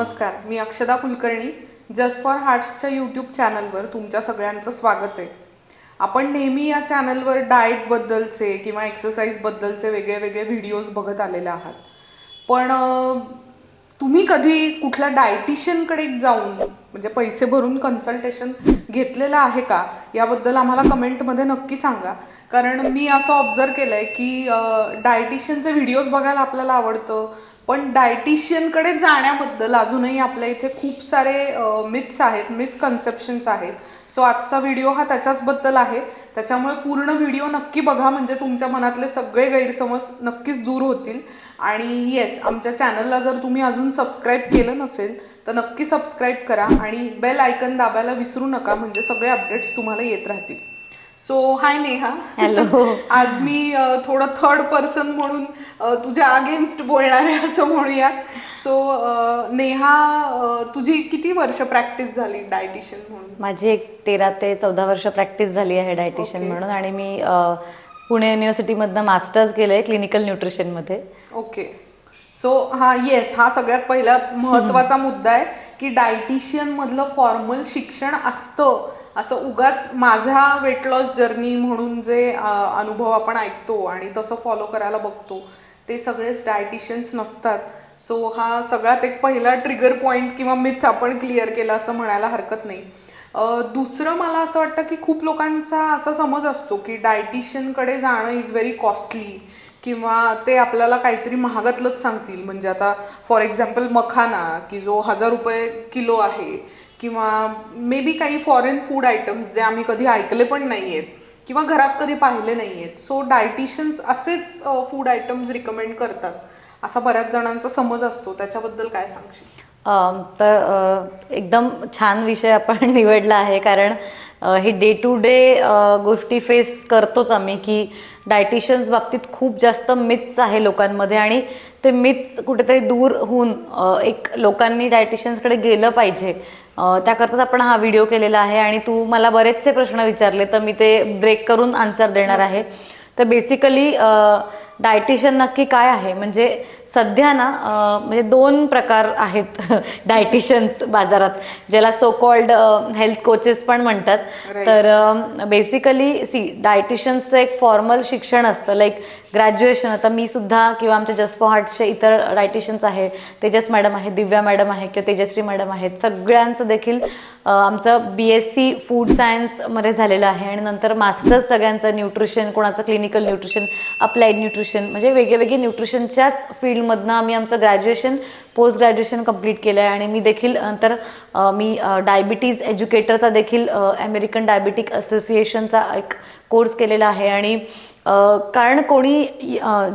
नमस्कार मी Akshada Kulkarni just for हार्ट्सच्या यूट्यूब चॅनलवर तुमच्या सगळ्यांचं स्वागत आहे. आपण नेहमी या चॅनलवर डाएटबद्दलचे किंवा एक्सरसाइजबद्दलचे वेगळे वेगळे व्हिडिओज बघत आलेले आहात. पण तुम्ही कधी कुठल्या डायटिशियनकडे जाऊन म्हणजे पैसे भरून कन्सल्टेशन घेतलेलं आहे का? याबद्दल आम्हाला कमेंटमध्ये नक्की सांगा. कारण मी असं ऑब्झर्व केलं आहे की डायटिशियनचे व्हिडिओज बघायला आपल्याला आवडतं पण डायटिशियनकडे जाण्याबद्दल अजूनही आपल्या इथे खूप सारे मिथ्स आहेत मिसकन्सेप्शन्स आहेत. सो आजचा व्हिडिओ हा त्याच्याचबद्दल आहे. त्याच्यामुळे पूर्ण व्हिडिओ नक्की बघा म्हणजे तुमच्या मनातले सगळे गैरसमज नक्कीच दूर होतील. आणि येस आमच्या चॅनलला जर तुम्ही अजून सबस्क्राईब केलं नसेल तर नक्की सबस्क्राईब करा. आणि बेल आयकन दाबायला विसरू नका म्हणजे सगळे अपडेट्स तुम्हाला येत राहतील. सो हाय नेहा हॅलो आज मी थोडं थर्ड पर्सन म्हणून तुझ्या अगेन्स्ट बोलणार आहे असं म्हणूयात. सो नेहा तुझी किती वर्ष प्रॅक्टिस झाली डायटिशियन म्हणून? माझी एक तेरा ते चौदा वर्ष प्रॅक्टिस झाली आहे डायटिशियन Okay. म्हणून आणि मी पुणे युनिव्हर्सिटीमधनं मास्टर्स केलं आहे क्लिनिकल न्यूट्रिशनमध्ये ओके सो हा येस हा सगळ्यात पहिला महत्त्वाचा मुद्दा आहे. की डायटिशियनमधलं फॉर्मल शिक्षण असतं. असं उगाच माझा वेट लॉस जर्नी म्हणून जे अनुभव आपण ऐकतो आणि तसं फॉलो करायला बघतो ते सगळेच डायटिशियन्स नसतात. सो हा सगळ्यात एक पहिला ट्रिगर पॉईंट किंवा मिथ आपण क्लिअर केला असं म्हणायला हरकत नाही. दुसरं मला असं वाटतं की खूप लोकांचा असा समज असतो की डायटिशियनकडे जाणं इज व्हेरी कॉस्टली किंवा ते आपल्याला काहीतरी महागातलंच सांगतील. म्हणजे आता फॉर एक्झाम्पल मखाना की जो हजार रुपये किलो आहे किंवा मे बी काही फॉरेन फूड आयटम्स जे आम्ही कधी ऐकले पण नाही आहेत किंवा घरात कधी पाहिले नाही आहेत सो डायटिशियन्स असेच फूड आयटम्स रिकमेंड करतात. असा बऱ्याच जणांचा समज असतो. त्याच्याबद्दल काय सांगशील? तर एकदम छान विषय आपण निवडला आहे. कारण हे डे टू डे गोष्टी फेस करतोच आम्ही की डायटिशियन्स बाबतीत खूप जास्त मिथ्स आहे लोकांमध्ये आणि ते मिथ्स कुठेतरी दूर होऊन एक लोकांनी डायटिशियन्सकडे गेलं पाहिजे. त्याकरताच आपण हा व्हिडिओ केलेला आहे आणि तू मला बरेचसे प्रश्न विचारले तर मी ते ब्रेक करून आन्सर देणार आहे. तर बेसिकली डायटिशियन नक्की काय आहे? म्हणजे सध्या ना म्हणजे दोन प्रकार आहेत डायटिशियन्स बाजारात ज्याला सो कॉल्ड हेल्थ कोचेस पण म्हणतात. तर बेसिकली सी डायटिशियन्सचं एक फॉर्मल शिक्षण असतं लाईक ग्रॅज्युएशन आता मी सुद्धा किंवा आमच्या जस्ट फॉर हार्ट्सचे इतर डायटिशियन्स आहेत तेजस मॅडम आहे दिव्या मॅडम आहे किंवा तेजश्री मॅडम आहेत. सगळ्यांचं देखील आमचं बी एस सी फूड सायन्समध्ये झालेलं आहे. आणि नंतर मास्टर्स सगळ्यांचं न्यूट्रिशन कोणाचं क्लिनिकल न्यूट्रिशन अप्लाइड न्यूट्रिशन म्हणजे वेगळे वेगळे न्यूट्रिशनच्याच फील्डमधनं आम्ही आमचं ग्रॅज्युएशन पोस्ट ग्रॅज्युएशन कंप्लीट केलं आहे आणि मी देखील नंतर मी डायबिटीज एज्युकेटरचा देखील अमेरिकन डायबिटिक असोसिएशनचा एक कोर्स केलेला आहे. आणि कारण कोणी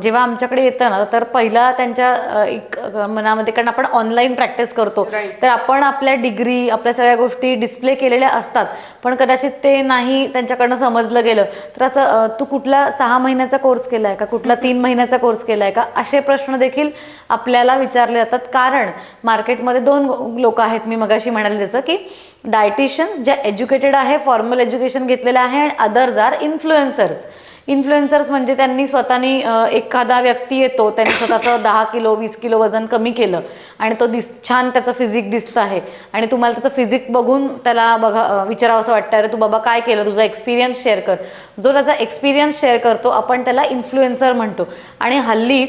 जेव्हा आमच्याकडे येतं ना तर पहिला त्यांच्या एक मनामध्ये कारण आपण ऑनलाईन प्रॅक्टिस करतो. तर आपण आपल्या डिग्री आपल्या सगळ्या गोष्टी डिस्प्ले केलेल्या असतात. पण कदाचित ते नाही त्यांच्याकडनं समजलं गेलं तर असं तू कुठला सहा महिन्याचा कोर्स केला आहे का कुठला तीन महिन्याचा कोर्स केला आहे का असे प्रश्न देखील आपल्याला विचारले जातात. कारण मार्केटमध्ये दोन लोक आहेत मी मगाशी म्हणाले जसं की डायटिशियन्स ज्या एज्युकेटेड आहे फॉर्मल एज्युकेशन घेतलेलं आहे आणि अदर्स आर इन्फ्लुएन्सर्स इन्फ्लुएन्सर्स म्हणजे त्यांनी स्वतःनी एखादा व्यक्ती येतो त्यांनी स्वतःचं दहा किलो वीस किलो वजन कमी केलं आणि तो दिस छान त्याचं फिजिक दिसतं आहे. आणि तुम्हाला त्याचं फिजिक बघून त्याला बघा विचारावं असं वाटतं अरे तू बाबा काय केलं? तुझा एक्सपिरियन्स शेअर कर. जो त्याचा एक्सपिरियन्स शेअर करतो आपण त्याला इन्फ्लुएन्सर म्हणतो. आणि हल्ली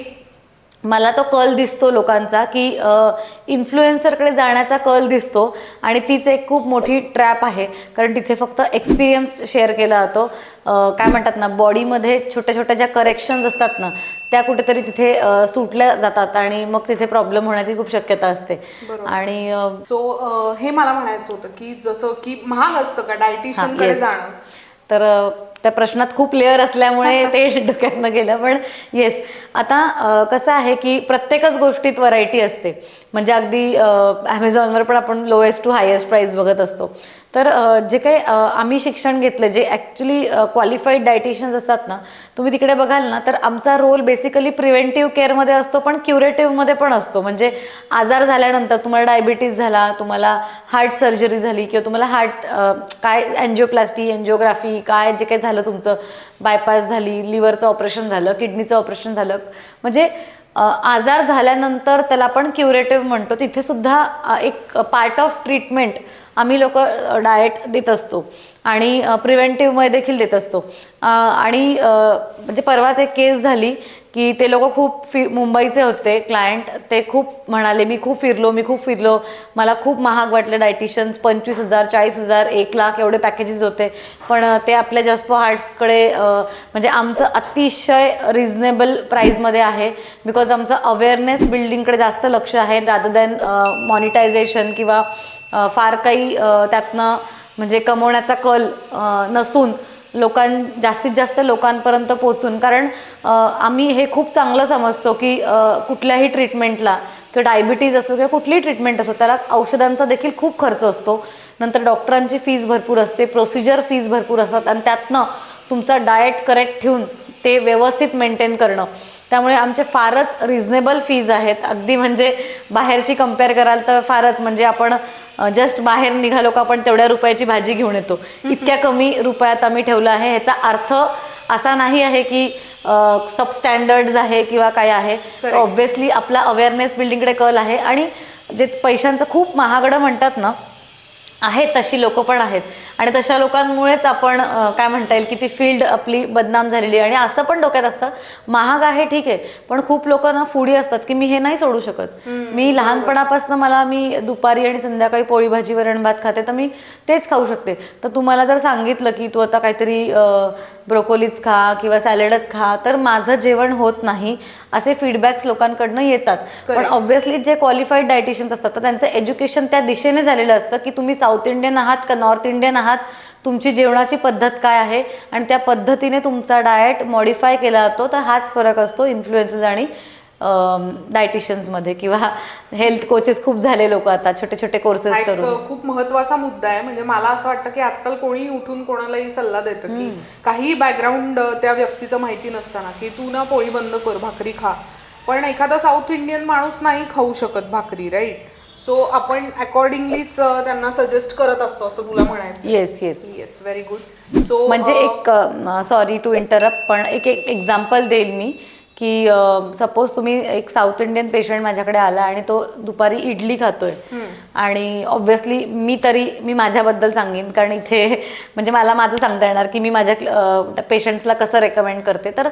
मला तो कल दिसतो लोकांचा की इन्फ्लुएन्सरकडे जाण्याचा कल दिसतो आणि तीच एक खूप मोठी ट्रॅप आहे कारण तिथे फक्त एक्सपिरियन्स शेअर केला जातो काय म्हणतात ना बॉडीमध्ये छोट्या छोट्या ज्या करेक्शन्स असतात ना त्या कुठेतरी तिथे सुटल्या जातात आणि मग तिथे प्रॉब्लेम होण्याची खूप शक्यता असते. आणि सो हे मला म्हणायचं होतं की जसं की महाग असतं का डायटिशियनकडे yes. जाणं तर त्या प्रश्नात खूप लेअर असल्यामुळे ते डोक्यातनं गेलं. पण येस आता कसं आहे की प्रत्येकच गोष्टीत व्हरायटी असते. म्हणजे अगदी ॲमेझॉनवर पण आपण लोएस्ट टू हायेस्ट प्राईस बघत असतो. तर जे काही आम्ही शिक्षण घेतलं जे ॲक्च्युली क्वालिफाईड डायटिशियन्स असतात ना तुम्ही तिकडे बघाल ना तर आमचा रोल बेसिकली प्रिव्हेंटिव्ह केअरमध्ये असतो पण क्युरेटिव्हमध्ये पण असतो. म्हणजे आजार झाल्यानंतर तुम्हाला डायबिटीज झाला तुम्हाला हार्ट सर्जरी झाली किंवा तुम्हाला हार्ट काय अँजिओप्लास्टी एन्जिओग्राफी काय जे काही झालं तुमचं बायपास झाली लिव्हरचं ऑपरेशन झालं किडनीचं ऑपरेशन झालं. म्हणजे आजार झाल्यानंतर त्याला आपण क्युरेटिव्ह म्हणतो. तिथे सुद्धा एक पार्ट ऑफ ट्रीटमेंट आम्ही लोक डाएट देत असतो. आणि प्रिव्हेंटिव्हमध्ये देखील देत असतो. आणि म्हणजे परवाच एक केस झाली की ते लोक खूप फि मुंबईचे होते. क्लायंट ते खूप म्हणाले मी खूप फिरलो मी खूप फिरलो. मला खूप महाग वाटले डायटिशियन्स पंचवीस हजार चाळीस हजार एक लाख एवढे पॅकेजेस होते. पण ते आपल्या जस्ट हार्ट्सकडे म्हणजे आमचं अतिशय रिझनेबल प्राईजमध्ये आहे. बिकॉज आमचं अवेअरनेस बिल्डिंगकडे जास्त लक्ष आहे. रादर दॅन मॉनिटायझेशन किंवा फार काही त्यातनं म्हणजे कमवण्याचा कल नसून लोकां जास्तीत जास्त लोकांपर्यंत पोचून. कारण आम्ही हे खूप चांगलं समजतो की कुठल्याही ट्रीटमेंटला किंवा डायबिटीज असो किंवा कुठलीही ट्रीटमेंट असो त्याला औषधांचा देखील खूप खर्च असतो. नंतर डॉक्टरांची फीज भरपूर असते प्रोसिजर फीज भरपूर असतात आणि त्यातनं तुमचा डाएट करेक्ट ठेवून ते व्यवस्थित मेंटेन करणं. त्यामुळे आमचे फारच रिझनेबल फीज आहेत. अगदी म्हणजे बाहेरशी कंपेअर कराल तर फारच म्हणजे आपण जस्ट बाहेर निघालो का आपण तेवढ्या रुपयाची भाजी घेऊन येतो. इतक्या कमी रुपयात आम्ही ठेवलं आहे. ह्याचा अर्थ असा नाही आहे की सबस्टँडर्ड्स आहे किंवा काय आहे. ऑब्व्हियसली आपला अवेअरनेस बिल्डिंगकडे कल आहे. आणि जे पैशांचं खूप महागडं म्हणतात ना आहेत तशी लोक पण आहेत. आणि तशा लोकांमुळेच आपण काय म्हणता येईल की ती फील्ड आपली बदनाम झालेली आहे. आणि असं पण डोक्यात असतं महाग आहे ठीक आहे पण खूप लोकांना फुडी असतात की मी हे नाही सोडू शकत. मी लहानपणापासून मला मी दुपारी आणि संध्याकाळी पोळी भाजी वरण भात खाते तर मी तेच खाऊ शकते. तर तुम्हाला जर सांगितलं की तू आता काहीतरी ब्रोकोलीच खा किंवा सॅलडच खा तर माझं जेवण होत नाही असे फीडबॅक्स लोकांकडनं येतात. पण. ऑब्व्हियसली जे क्वालिफाईड डायटिशियन्स असतात तर त्यांचं एज्युकेशन त्या दिशेने झालेलं असतं की तुम्ही साऊथ इंडियन आहात का नॉर्थ इंडियन आहात? तुमची जेवणाची पद्धत काय आहे? आणि त्या पद्धतीने तुमचा डाएट मॉडिफाय केला जातो तर हाच फरक असतो इन्फ्लुएन्सेस आणि डायटिशियन्समध्ये किंवा हेल्थ कोचेस खूप झाले लोक आता छोटे छोटे कोर्सेस करून. खूप महत्त्वाचा मुद्दा आहे. म्हणजे मला असं वाटतं की आजकाल कोणी उठून कोणालाही सल्ला देतं की काही बॅकग्राऊंड त्या व्यक्तीचं माहिती नसताना की तू ना पोळी बंद कर भाकरी खा. पण एखादा साऊथ इंडियन माणूस नाही खाऊ शकत भाकरी राईट सो आपण अकॉर्डिंगलीच त्यांना सजेस्ट करत असतो असं तुला म्हणायचं yes yes yes very good so म्हणजे एक सॉरी टू इंटरप्ट पण एक एक एक्झाम्पल देईल मी. की सपोज तुम्ही एक साऊथ इंडियन पेशंट माझ्याकडे आला आणि तो दुपारी इडली खातोय. आणि ऑब्व्हियसली मी तरी मी माझ्याबद्दल सांगेन कारण इथे म्हणजे मला माझं सांगता येणार की मी माझ्या पेशंट्सला कसं रेकमेंड करते. तर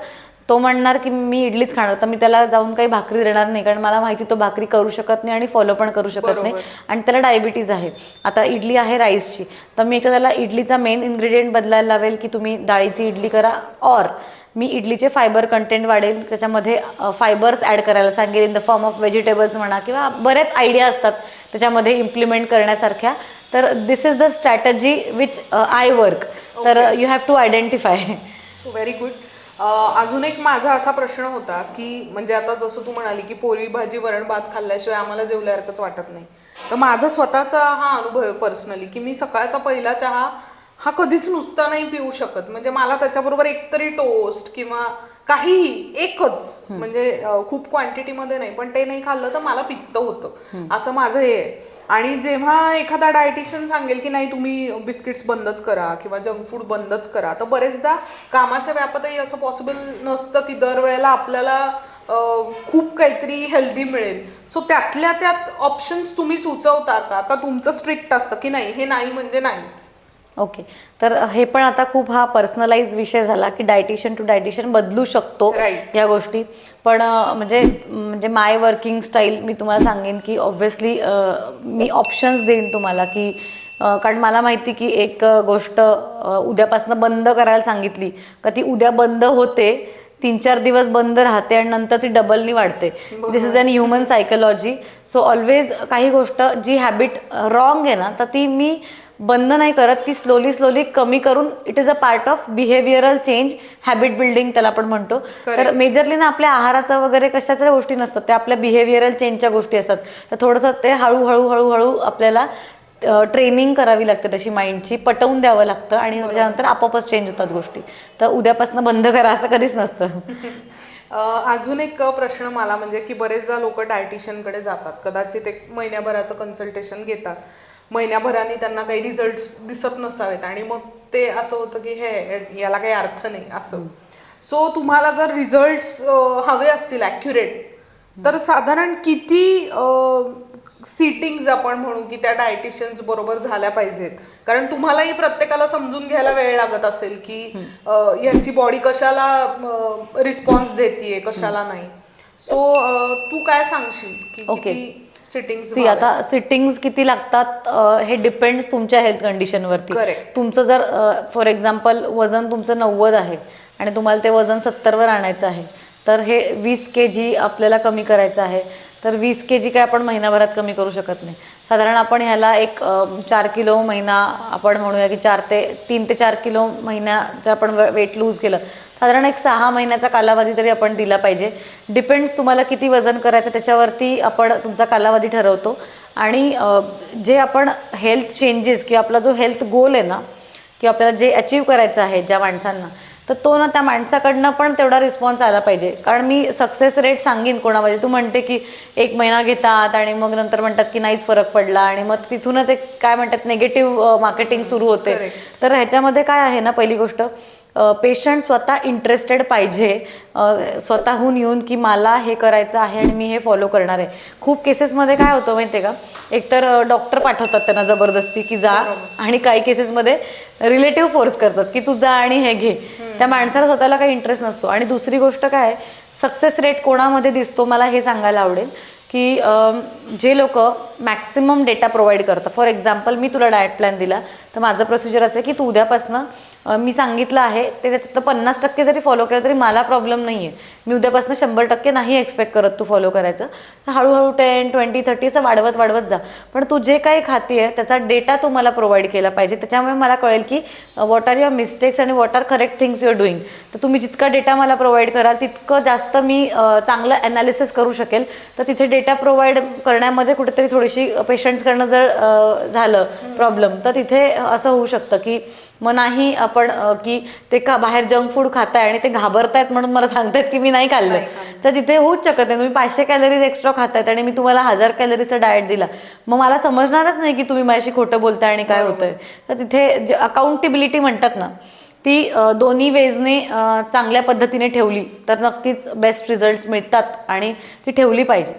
तो म्हणणार की मी इडलीच खाणार तर मी त्याला जाऊन काही भाकरी देणार नाही कारण मला माहिती तो भाकरी करू शकत नाही आणि फॉलो पण करू शकत नाही. आणि त्याला डायबिटीज आहे. आता इडली आहे राईसची तर मी त्याला इडलीचा मेन इन्ग्रेडियंट बदलायला लावेल की तुम्ही डाळीची इडली करा ऑर मी इडलीचे फायबर कंटेंट वाढेल त्याच्यामध्ये फायबर्स ॲड करायला सांगेल in the form of vegetables म्हणा किंवा बऱ्याच आयडिया असतात त्याच्यामध्ये इम्प्लिमेंट करण्यासारख्या. तर this is the strategy which I work तर you have to identify so very good अजून एक माझा असा प्रश्न होता की म्हणजे आता जसं तू म्हणाली की पोळी भाजी वरण भात खाल्ल्याशिवाय आम्हाला जेवल्यासारखंच वाटत नाही. तर माझा स्वतःचा हा अनुभव आहे पर्सनली की मी सकाळचा पहिला चहा हा कधीच नुसता नाही पिऊ शकत. म्हणजे मला त्याच्याबरोबर एकतरी टोस्ट किंवा काहीही एकच. म्हणजे खूप क्वांटिटीमध्ये नाही पण ते नाही खाल्लं तर मला पित्त होतं. असं माझं हे आहे. आणि जेव्हा एखादा डायटिशियन सांगेल की नाही तुम्ही बिस्किट्स बंदच करा किंवा जंक फूड बंदच करा तर बरेचदा कामाच्या व्यापातही असं पॉसिबल नसतं की दरवेळेला आपल्याला खूप काहीतरी हेल्दी मिळेल. सो त्यातल्या त्यात ऑप्शन्स तुम्ही सुचवता का? का तुमचं स्ट्रिक्ट असतं की नाही हे नाही म्हणजे नाहीच? ओके. तर हे पण आता खूप हा पर्सनलाइज विषय झाला की डायटिशियन टू डायटिशियन बदलू शकतो Right. या गोष्टी. पण अं, म्हणजे म्हणजे माय वर्किंग स्टाईल मी तुम्हाला सांगेन की ऑब्व्हियसली मी ऑप्शन्स देईन तुम्हाला की अं, कारण मला माहिती की एक अं, गोष्ट उद्यापासून बंद करायला सांगितली. का ती उद्या बंद होते तीन चार दिवस बंद राहते आणि नंतर ती डबलनी वाढते. This is an human psychology so always काही गोष्ट जी हॅबिट रॉंग आहे ना तर ती मी बंद नाही करत ती स्लोली स्लोली कमी करून it is a part of behavioural change habit building त्याला आपण म्हणतो. तर मेजरली ना आपल्या आहाराचा वगैरे कशाच्या गोष्टी नसतात त्या आपल्या बिहेवियरल चेंजच्या गोष्टी असतात. तर थोडंसं ते हळूहळू हळूहळू आपल्याला ट्रेनिंग करावी लागते तशी माइंडची पटवून द्यावं लागतं आणि त्याच्यानंतर आपोआपच चेंज होतात गोष्टी. तर उद्यापासून बंद करा असं कधीच नसतं. अजून एक प्रश्न मला म्हणजे की बरेचदा लोक डायटिशियनकडे जातात. कदाचित एक महिन्याभराचं कन्सल्टेशन घेतात. महिन्याभराने त्यांना काही रिझल्ट दिसत नसावेत. आणि मग ते असं होतं की हे याला काही अर्थ नाही असं. सो तुम्हाला जर रिझल्ट हवे असतील ॲक्युरेट तर साधारण किती सिटिंग्स आपण म्हणू की त्या डायटिशियन्स बरोबर झाल्या पाहिजेत? कारण तुम्हालाही प्रत्येकाला समजून घ्यायला वेळ लागत असेल की यांची बॉडी कशाला रिस्पॉन्स देतीये कशाला नाही. सो तू काय सांगशील? की Okay. सी आता सिटिंग्स किती लागतात हे डिपेंड्स तुमच्या हेल्थ कंडिशनवरती. तुमचं जर फॉर एक्झाम्पल वजन तुमचं नव्वद आहे आणि तुम्हाला ते वजन सत्तरवर आणायचं आहे तर हे वीस के जी आपल्याला कमी करायचं आहे. तर वीस के जी काय आपण महिनाभरात कमी करू शकत नाही. साधारण आपण ह्याला एक चार किलो महिना आपण म्हणूया की चार ते तीन ते चार किलो महिन्याचं आपण वेट लूज केलं साधारण एक सहा महिन्याचा कालावधी तरी आपण दिला पाहिजे. डिपेंड्स तुम्हाला किती वजन करायचं त्याच्यावरती आपण तुमचा कालावधी ठरवतो. आणि जे आपण हेल्थ चेंजेस किंवा आपला जो हेल्थ गोल आहे ना किंवा आपल्याला जे अचीव करायचं आहे ज्या माणसांना तर तो ना त्या माणसाकडनं पण तेवढा रिस्पॉन्स आला पाहिजे. कारण मी सक्सेस रेट सांगीन कोणामध्ये. तू म्हणते की एक महिना घेतात आणि मग नंतर म्हणतात की नाहीच फरक पडला आणि मग तिथूनच एक काय म्हणतात निगेटिव्ह मार्केटिंग सुरू होते. तर ह्याच्यामध्ये काय आहे ना पहिली गोष्ट पेशंट स्वतः इंटरेस्टेड पाहिजे. स्वतःहून येऊन की मला हे करायचं आहे आणि मी हे फॉलो करणार आहे. खूप केसेसमध्ये काय होतं माहिती आहे का? एकतर डॉक्टर पाठवतात त्यांना जबरदस्ती की जा आणि काही केसेसमध्ये रिलेटिव्ह फोर्स करतात की तू जा आणि हे घे. त्या माणसाला स्वतःला काही इंटरेस्ट नसतो. आणि दुसरी गोष्ट काय सक्सेस रेट कोणामध्ये दिसतो मला हे सांगायला आवडेल की जे लोक मॅक्सिमम डेटा प्रोव्हाइड करतात. फॉर एक्झाम्पल मी तुला डाएट प्लॅन दिला तर माझं प्रोसिजर असं की तू उद्यापासनं मी सांगितलं आहे ते त्यात पन्नास टक्के जरी फॉलो केलं तरी मला प्रॉब्लेम नाही आहे मी उद्यापासून शंभर टक्के नाही एक्सपेक्ट करत तू फॉलो करायचं. तर हळूहळू टेन ट्वेंटी थर्टी असं वाढवत वाढवत जा. पण तू जे काही खाते त्याचा डेटा तू मला प्रोव्हाइड केला पाहिजे. त्याच्यामुळे मला कळेल की वॉट आर युअर मिस्टेक्स आणि what are correct things you're doing तर तुम्ही जितका डेटा मला प्रोव्हाइड कराल तितकं जास्त मी चांगलं ॲनालिसिस करू शकेल. तर तिथे डेटा प्रोव्हाइड करण्यामध्ये कुठेतरी थोडीशी पेशंट्सकडनं जर झालं प्रॉब्लेम तर तिथे असं होऊ शकतं की मग नाही आपण की ते का बाहेर जंक फूड खाताय आणि ते घाबरतायत म्हणून मला सांगतायत की मी नाही खाल्लं. तर तिथे होऊच शकत नाही. तुम्ही पाचशे कॅलरीज एक्स्ट्रा खातायत आणि मी तुम्हाला हजार कॅलरीचा डाएट दिला. मग मला समजणारच नाही की तुम्ही माझ्याशी खोटं बोलताय आणि काय होतंय. तर तिथे जे अकाउंटेबिलिटी म्हणतात ना ती दोन्ही वेजने चांगल्या पद्धतीने ठेवली तर नक्कीच बेस्ट रिझल्ट मिळतात आणि ती ठेवली पाहिजे.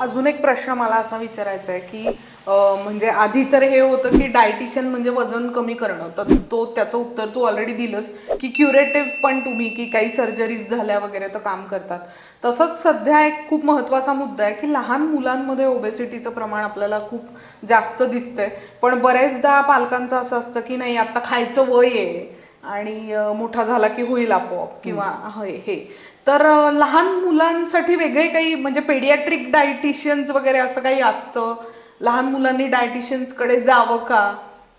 अजून एक प्रश्न मला असा विचारायचा आहे की म्हणजे आधी तर हे होतं की डायटिशियन म्हणजे वजन कमी करणं. तर तो त्याचं उत्तर तू ऑलरेडी दिलंस की क्युरेटिव्ह पण तुम्ही की काही सर्जरीज झाल्या वगैरे तर काम करतात. तसंच सध्या एक खूप महत्त्वाचा मुद्दा आहे की लहान मुलांमध्ये ओबेसिटीचं प्रमाण आपल्याला खूप जास्त दिसतंय. पण बऱ्याचदा पालकांचं असं असतं की नाही आता खायचं वय आहे आणि मोठा झाला की होईल आपोआप किंवा हे हे. तर लहान मुलांसाठी वेगळे काही म्हणजे पेडियाट्रिक डायटिशियन्स वगैरे असं काही असतं? लहान मुलांनी डायटिशियन्सकडे जावं का?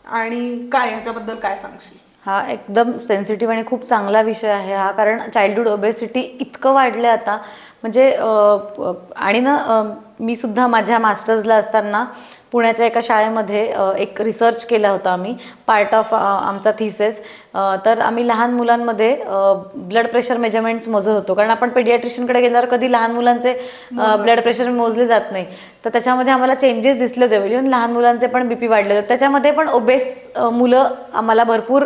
आणि काय? ह्याच्याबद्दल काय सांगशील? हा एकदम सेन्सिटिव्ह आणि खूप चांगला विषय आहे हा कारण चाइल्डहूड ओबेसिटी इतकं वाढलं आता. म्हणजे आणि ना मी सुद्धा माझ्या मास्टर्सला असताना पुण्याच्या एका शाळेमध्ये एक रिसर्च केला होता आम्ही पार्ट ऑफ आमचा थिसेस तर आम्ही लहान मुलांमध्ये ब्लड प्रेशर मेजरमेंट्स मोजत होतो. कारण आपण पेडियाट्रिशियनकडे गेल्यावर कधी लहान मुलांचे ब्लड प्रेशर मोजले जात नाही. तर त्याच्यामध्ये आम्हाला चेंजेस दिसले होते. इव्हन लहान मुलांचे पण बीपी वाढले होते. त्याच्यामध्ये पण ओबेस मुलं आम्हाला भरपूर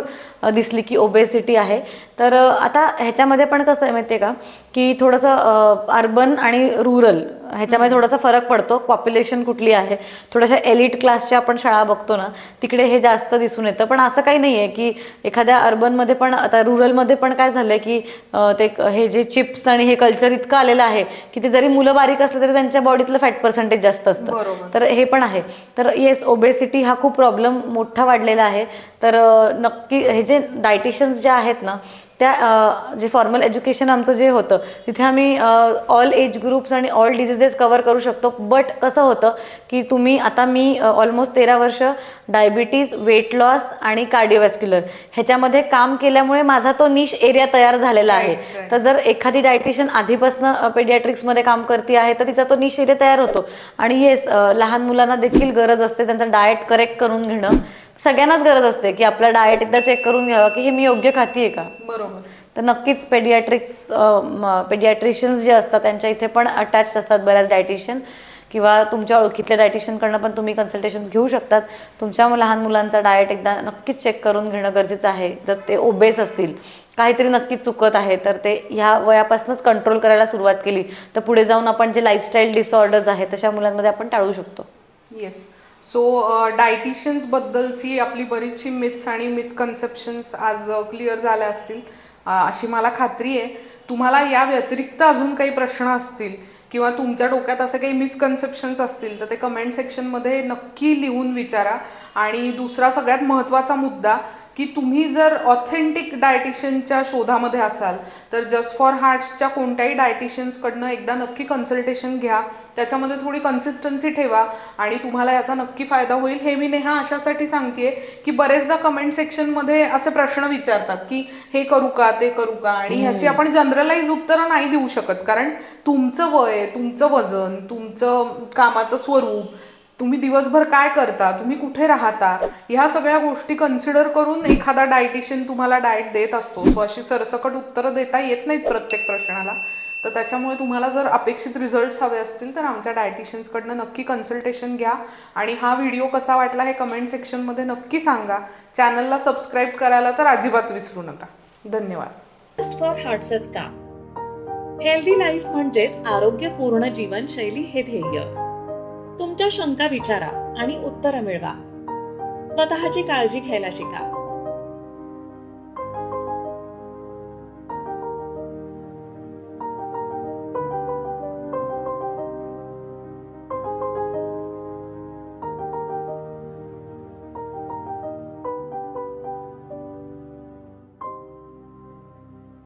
दिसली की ओबेसिटी आहे. तर आता ह्याच्यामध्ये पण कसं आहे माहिती आहे का? की थोडंसं अर्बन आणि रुरल ह्याच्यामध्ये थोडासा फरक पडतो. पॉप्युलेशन कुठली आहे? थोड्याशा एलिट क्लासच्या आपण शाळा बघतो ना तिकडे हे जास्त दिसून येतं. पण असं काही नाही आहे की एखाद्या अर्बनमध्ये पण आता रुरलमध्ये पण काय झालं की ते हे जे चिप्स आणि हे कल्चर इतकं आलेलं आहे की ते जरी मुलं बारीक असलं तरी त्यांच्या बॉडीतलं फॅट पर्सेंटेज जास्त असतं. तर हे पण आहे. तर येस ओबेसिटी हा खूप प्रॉब्लेम मोठा वाढलेला आहे. तर नक्की हे जे डायटिशियन्स जे आहेत ना त्या जे फॉर्मल एज्युकेशन आमचं जे होतं तिथे आम्ही ऑल एज ग्रुप्स आणि ऑल डिझिजेस कवर करू शकतो. बट कसं होतं की तुम्ही आता मी ऑलमोस्ट तेरा वर्ष डायबिटीज वेट लॉस आणि कार्डिओवॅस्क्युलर ह्याच्यामध्ये काम केल्यामुळे माझा तो निश एरिया तयार झालेला आहे. तर जर एखादी डायटिशियन आधीपासून पेडियाट्रिक्समध्ये काम करते आहे तर तिचा तो निश एरिया तयार होतो. आणि येस लहान मुलांना देखील गरज असते त्यांचं डाएट करेक्ट करून घेणं. सगळ्यांनाच गरज असते की आपला डाएट एकदा चेक करून घ्यावा की हे मी योग्य खातीये का? बरोबर. तर नक्कीच पेडियाट्रिक्स पेडियाट्रिशियन्स जे असतात त्यांच्या इथे पण अटॅच असतात बऱ्याच डायटिशियन किंवा तुमच्या ओळखीतल्या डायटिशियनकडनं पण तुम्ही कन्सल्टेशन्स घेऊ शकतात. तुमच्या लहान मुलांचा डाएट एकदा नक्कीच चेक करून घेणं गरजेचं आहे. जर ते ओबेस असतील काहीतरी नक्कीच चुकत आहे तर ते ह्या वयापासूनच कंट्रोल करायला सुरुवात केली. तर पुढे जाऊन आपण जे लाईफस्टाईल डिसऑर्डर्स आहेत तशा मुलांमध्ये आपण टाळू शकतो. येस सो डायटिशियन्स uh, बद्दलची आपली बरीचशी मिथ्स आणि मिसकन्सेप्शन्स आज uh, क्लिअर झाल्या असतील. Uh, अशी मला खात्री आहे. तुम्हाला या व्यतिरिक्त अजून काही प्रश्न असतील किंवा तुमच्या डोक्यात असे काही मिसकन्सेप्शन्स असतील तर ते कमेंट सेक्शनमध्ये नक्की लिहून विचारा. आणि दुसरा सगळ्यात महत्त्वाचा मुद्दा की तुम्ही जर ऑथेंटिक डायटिशियनच्या शोधामध्ये असाल तर जस्ट फॉर हार्ट्सच्या कोणत्याही डायटिशियन्सकडनं एकदा नक्की कन्सल्टेशन घ्या. त्याच्यामध्ये थोडी कन्सिस्टन्सी ठेवा आणि तुम्हाला याचा नक्की फायदा होईल. हे मी नेहा अशासाठी सांगते की बरेचदा कमेंट सेक्शनमध्ये असे प्रश्न विचारतात की हे करू का ते करू का? आणि ह्याची आपण जनरलाइज उत्तरं नाही देऊ शकत. कारण तुमचं वय तुमचं वजन तुमचं कामाचं स्वरूप तुम्ही दिवसभर काय करता? तुम्ही कुठे राहता? ह्या सगळ्या गोष्टी कन्सिडर करून एखादा डायटिशियन तुम्हाला डाएट देत असतो. सो अशी सरसकट उत्तरं देता येत नाहीत प्रत्येक प्रश्नाला. तर त्याच्यामुळे तुम्हाला जर अपेक्षित रिझल्ट्स हवे असतील तर आमच्या डायटिशियन्सकडनं नक्की कन्सल्टेशन घ्या. आणि हा व्हिडिओ कसा वाटला हे कमेंट सेक्शनमध्ये नक्की सांगा. चॅनलला सबस्क्राईब करायला तर अजिबात विसरू नका. धन्यवाद. फॉर हार्टच का? हेल्दी लाईफ म्हणजेच आरोग्यपूर्ण जीवनशैली हे ध्येय. तुमच्या शंका विचारा आणि उत्तरं मिळवा. स्वतःची काळजी घ्यायला शिका.